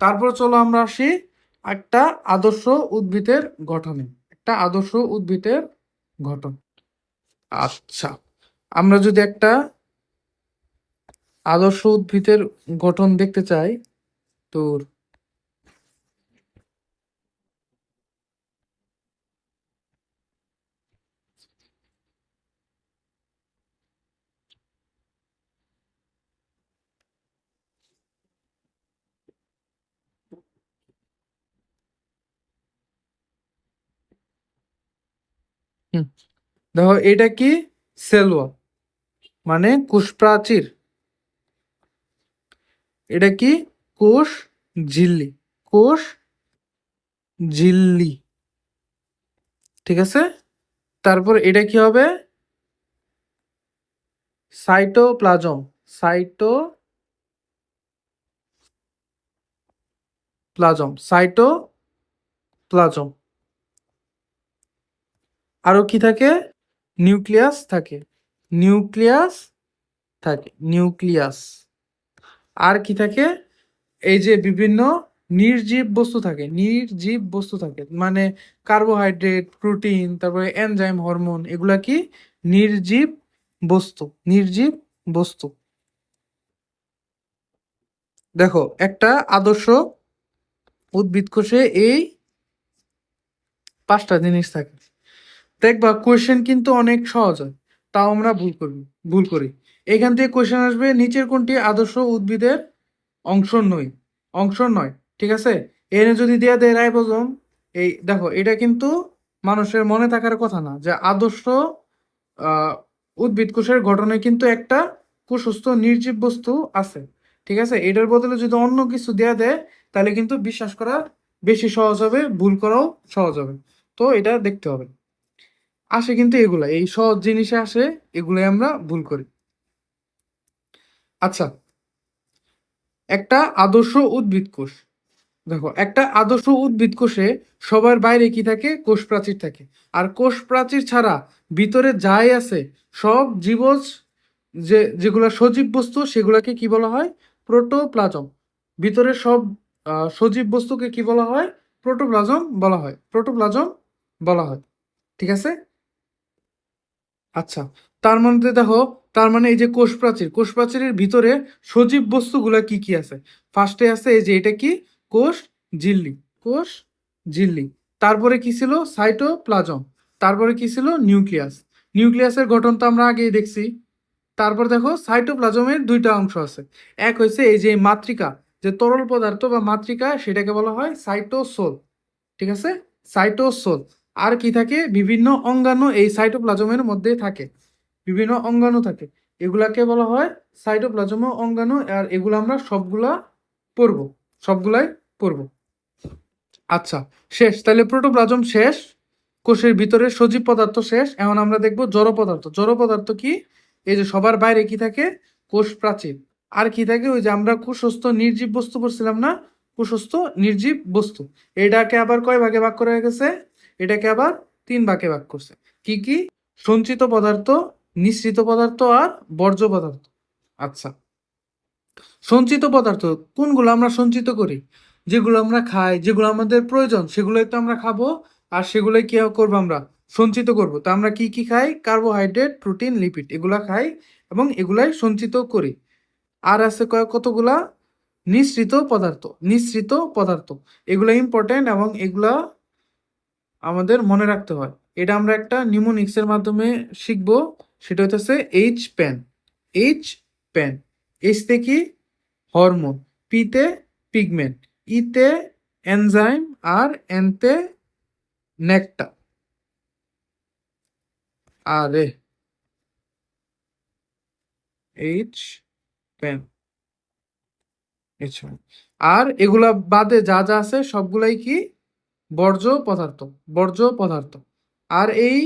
তারপর চলো আমরা আসি একটা আদর্শ উদ্ভিদের গঠনে। একটা আদর্শ উদ্ভিদের গঠন। আচ্ছা আমরা যদি একটা আদর্শ উদ্ভিদের গঠন দেখতে চাই, তোর দেখো, এটা কি? সেল ওয়াল মানে কোষ প্রাচীর এটা কি? কোষ ঝিল্লি। কোষ ঝিল্লি। ঠিক আছে? তারপর এটা কি হবে? Cytoplasm. Cytoplasm cytoplasm আরও কি থাকে? নিউক্লিয়াস থাকে। নিউক্লিয়াস থাকে। নিউক্লিয়াস। আর কি থাকে? এই যে বিভিন্ন নির্জীব বস্তু থাকে। নির্জীব বস্তু থাকে। মানে কার্বোহাইড্রেট প্রোটিন তারপরে এনজাইম হরমোন এগুলা কি? নির্জীব বস্তু। নির্জীব বস্তু। দেখো, একটা আদর্শ উদ্ভিদ কোষে এই পাঁচটা জিনিস থাকে। দেখবা কোয়েশ্চেন কিন্তু অনেক সহজ হয়। তাও আমরা ভুল করি ভুল করি। এখান থেকে কোয়েশ্চেন আসবে, নিচের কোনটি আদর্শ উদ্ভিদের অংশ নয়? অংশ নয়, ঠিক আছে? এনে যদি দেয়া দেয় রাইবোজোম, এই দেখো, এটা কিন্তু মানুষের মনে থাকার কথা না যে আদর্শ উদ্ভিদ কোষের গঠনে কিন্তু একটা কুসুস্থ, নির্জীব বস্তু আছে, ঠিক আছে? এটার বদলে যদি অন্য কিছু দেয়া দেয়, তাহলে কিন্তু বিশ্বাস করা বেশি সহজ হবে, ভুল করাও সহজ হবে। তো এটা দেখতে হবে। আসে কিন্তু এগুলা এই সহজ জিনিসে আসে, এগুলাই আমরা ভুল করি। আচ্ছা একটা আদর্শ উদ্ভিদ কোষ। দেখো, একটা আদর্শ উদ্ভিদ কোষে সবার বাইরে কি থাকে? কোষ প্রাচীর থাকে। আর কোষ প্রাচীর ছাড়া ভিতরে যাই আছে, সব জীবজ যে, যেগুলা সজীব বস্তু, সেগুলাকে কি বলা হয়? প্রোটোপ্লাজম। ভিতরে সব সজীব বস্তুকে কি বলা হয়? প্রোটোপ্লাজম বলা হয়। প্রোটোপ্লাজম বলা হয়। ঠিক আছে? আচ্ছা তার মধ্যে দেখো, তার মানে এই যে কোষ প্রাচীর কোষ প্রাচীরের ভিতরে সজীব বস্তুগুলা কি কি আছে? ফার্স্টে আছে এই যে এটা কি? কোষ ঝিল্লি কোষ ঝিল্লি। তারপরে কি ছিল? সাইটোপ্লাজম। তারপরে কি ছিল? নিউক্লিয়াস। নিউক্লিয়াসের গঠন তো আমরা আগেই দেখছি। তারপর দেখো, সাইটোপ্লাজমের দুইটা অংশ আছে। এক হয়েছে এই যে মাতৃকা, যে তরল পদার্থ বা মাতৃকা, সেটাকে বলা হয় সাইটোসোল। ঠিক আছে? সাইটোসোল। আর কি থাকে? বিভিন্ন অঙ্গাণু এই সাইটোপ্লাজমের মধ্যে থাকে। বিভিন্ন অঙ্গাণু থাকে। এগুলাকে বলা হয় সাইটোপ্লাজম অঙ্গাণু, আর এগুলো আমরা সবগুলা পড়ব। সবগুলাই পড়ব। আচ্ছা শেষ। তাহলে প্রোটোপ্লাজম শেষ, কোষের ভিতরে সজীব পদার্থ শেষ। এখন আমরা দেখব জড় পদার্থ। জড় পদার্থ কি? এই যে সবার বাইরে কি থাকে? কোষ প্রাচীর। আর কি থাকে? ওই যে আমরা কুসস্থ, নির্জীব বস্তু পড়ছিলাম না? কুসস্থ, নির্জীব বস্তু। এটাকে আবার কয় ভাগে ভাগ করা হয়ে গেছে? এটাকে আবার তিন ভাগে ভাগ করছে। কি কি? সঞ্চিত পদার্থ, নিঃসৃত পদার্থ আর বর্জ্য পদার্থ। আচ্ছা। সঞ্চিত পদার্থ, কোনগুলো আমরা সঞ্চিত করি? যেগুলো আমরা খাই, যেগুলো আমাদের প্রয়োজন, সেগুলোই তো আমরা খাব, আর সেগুলোই কি করব আমরা? সঞ্চিত করব। তো আমরা কি কি খাই? কার্বোহাইড্রেট, প্রোটিন, লিপিড, এগুলা খাই এবং এগুলাই সঞ্চিত করি। আর আছে কয় কতগুলা? নিঃসৃত পদার্থ নিঃসৃত পদার্থ। এগুলো ইম্পর্টেন্ট এবং এগুলা আমাদের মনে রাখতে হয়। এটা আমরা একটা নিউমোনিক্সের মাধ্যমে শিখব, সেটা হচ্ছে H pan H pan H তে কি? হরমোন পিতে পিগমেন্ট ইতে এনজাইম আর এনতে নেকটা আরে। এইচ প্যান আর এগুলা বাদে যা যা আছে সবগুলাই কি? বর্জ্য পদার্থ বর্জ্য পদার্থ। আর এই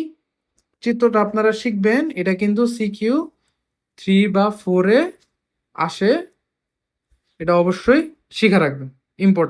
চিত্রটা আপনারা শিখবেন, এটা কিন্তু সিকিউ থ্রি বা ফোরে আসে, এটা অবশ্যই শিখে রাখবেন ইম্পর্টেন্ট